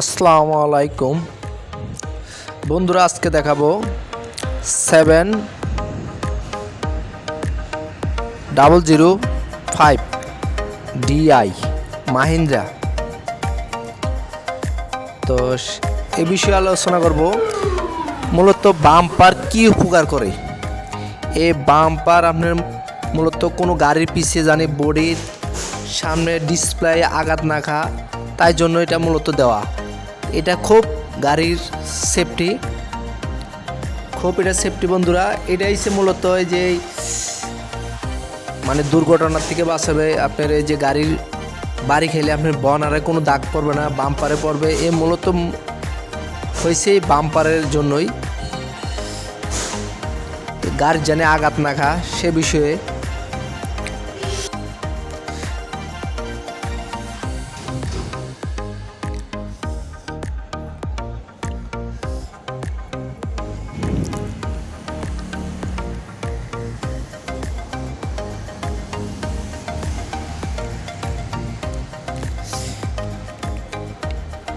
আসসালামু আলাইকুম। বন্ধুরা, আজকে দেখাবো seven double zero five DI Mahindra. তো এ বিষয়ে আলোচনা করব। মূলত বাম্পার কি উপকার করে? এই বাম্পার আপনার মূলত কোনো গাড়ির পিছিয়ে জানি বডির সামনে ডিসপ্লে আঘাত না খা, তাই জন্য এটা মূলত দেওয়া। এটা খুব গাড়ির সেফটি খুব এটা সেফটি বন্ধুরা। এটা হচ্ছে মূলত যে মানে দুর্ঘটনার থেকে বাঁচাবে। আপনার এই যে গাড়ির বাড়ি খেলে আপনার বনারে কোনো দাগ পড়বে না, বাম্পারে পড়বে। এ মূলত হয়েছে এই বাম্পারের জন্যই। গাড়ির জানে আঘাত না খা সে বিষয়ে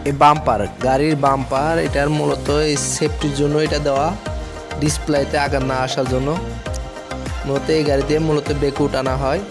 এই বাম্পার গাড়ির বাম্পার এটার মূলত এই সেফটির জন্য এটা দেওয়া ডিসপ্লেতে আগার না আসার জন্য। মূলত এই গাড়ি দিয়ে মূলত বেক উঠানো হয়।